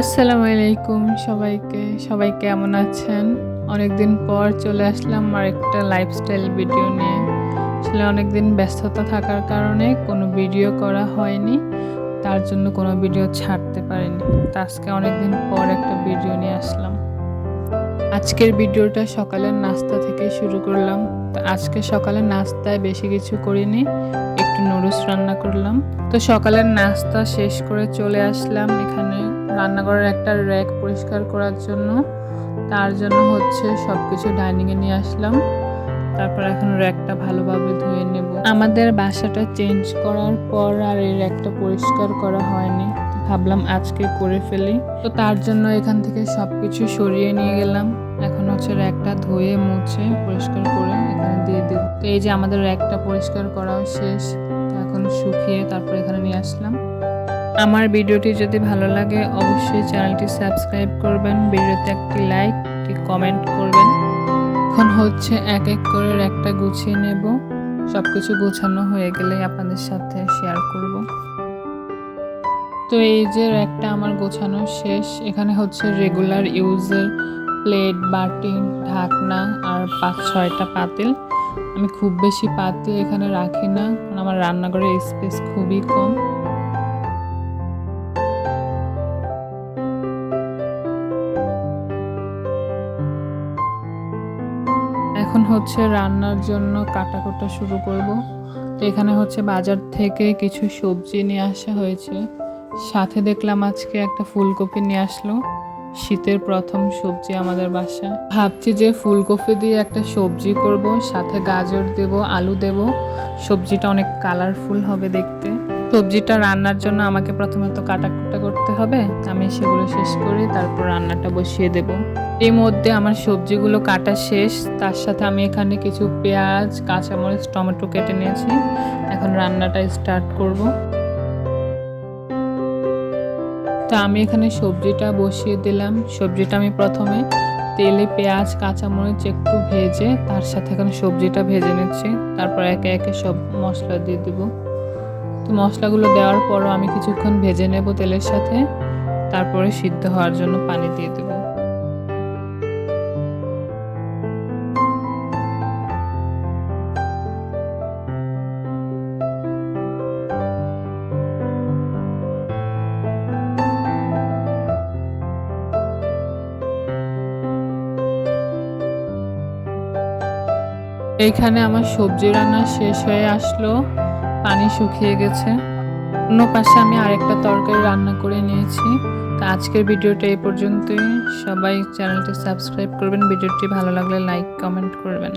আসসালামু আলাইকুম সবাইকে। সবাই কেমন আছেন? অনেকদিন পর চলে আসলাম আর একটা লাইফস্টাইল ভিডিও নিয়ে। আসলে অনেকদিন ব্যস্ততা থাকার কারণে কোনো ভিডিও করা হয়নি। তার জন্য কোনো ভিডিও ছাড়তে পারিনি। তো আজকে অনেকদিন পর একটা ভিডিও নিয়ে আসলাম। আজকের ভিডিওটা সকালের নাস্তা থেকে শুরু করলাম। তো আজকে সকালে নাস্তায় বেশি কিছু করিনি, একটু নুডলস রান্না করলাম। তো সকালের নাস্তা শেষ করে চলে আসলাম এখানে। রান্নাঘরের একটা র্যাক পরিষ্কার করার জন্য। তার জন্য হচ্ছে সব কিছু ডাইনিংয়ে নিয়ে আসলাম। তারপর এখন র্যাকটা ভালোভাবে ধুয়ে নেব। আমাদের বাসাটা চেঞ্জ করার পর আর এই র্যাকটা পরিষ্কার করা হয়নি। ভাবলাম আজকে করে ফেলি। তো তার জন্য এখান থেকে সব কিছু সরিয়ে নিয়ে গেলাম। এখন হচ্ছে র্যাকটা ধুয়ে, মুছে, পরিষ্কার করে এখানে দিয়ে দেব। তো এই যে আমাদের র্যাকটা পরিষ্কার করাও শেষ এখন শুকিয়ে তারপর এখানে নিয়ে আসলাম। আমার ভিডিওটি যদি ভালো লাগে, অবশ্যই চ্যানেলটি সাবস্ক্রাইব করবেন, ভিডিওতে একটি লাইক, একটি কমেন্ট করবেন। এখন হচ্ছে এক এক করে একটা গুছিয়ে নেব। সব কিছু গোছানো হয়ে গেলে আপনাদের সাথে শেয়ার করব। তো এই যে একটা আমার গোছানো শেষ। এখানে হচ্ছে রেগুলার ইউজের প্লেট বাটি, ঢাকনা আর পাঁচ ছয়টা পাতিল। আমি খুব বেশি পাতিল এখানে রাখি না, কারণ আমার রান্নাঘরের স্পেস খুবই কম। এখন হচ্ছে রান্নার জন্য কাটা কাটাকুটা শুরু করব। তো এখানে হচ্ছে বাজার থেকে কিছু সবজি নিয়ে আসা হয়েছে। সাথে দেখলাম আজকে একটা ফুলকপি নিয়ে আসলো। শীতের প্রথম সবজি আমাদের বাসায় ভাবছি যে ফুলকপি দিয়ে একটা সবজি করব, সাথে গাজর দেব, আলু দেব। সবজিটা অনেক কালারফুল হবে দেখতে। সবজিটা রান্নার জন্য আমাকে প্রথমে তো কাটাকুটা করতে হবে। আমি সেগুলো শেষ করে তারপর রান্নাটা বসিয়ে দেব। এর মধ্যে আমার সবজিগুলো কাটা শেষ। তার সাথে আমি এখানে কিছু পেঁয়াজ, কাঁচামরিচ, টমেটো কেটে নিয়েছি। এখন রান্নাটা স্টার্ট করব। তা আমি এখানে সবজিটা বসিয়ে দিলাম। সবজিটা আমি প্রথমে তেলে পেঁয়াজ, কাঁচামরিচ একটু ভেজে, তার সাথে এখন সবজিটা ভেজে নিচ্ছি। তারপর একে একে সব মশলা দিয়ে দেবো। তো মশলাগুলো দেওয়ার পরও আমি কিছুক্ষণ ভেজে নেব তেলের সাথে। তারপরে সিদ্ধ হওয়ার জন্য পানি দিয়ে দেব। এইখানে আমার সবজি রান্না শেষ হয়ে আসলো। পানি শুকিয়ে গেছে। অন্য পাশে আমি আরেকটা তরকারি রান্না করে নিয়েছি। তো আজকের ভিডিওটা এই পর্যন্তই। সবাই চ্যানেলটি সাবস্ক্রাইব করবেন। ভিডিওটি ভালো লাগলে লাইক, কমেন্ট করবেন।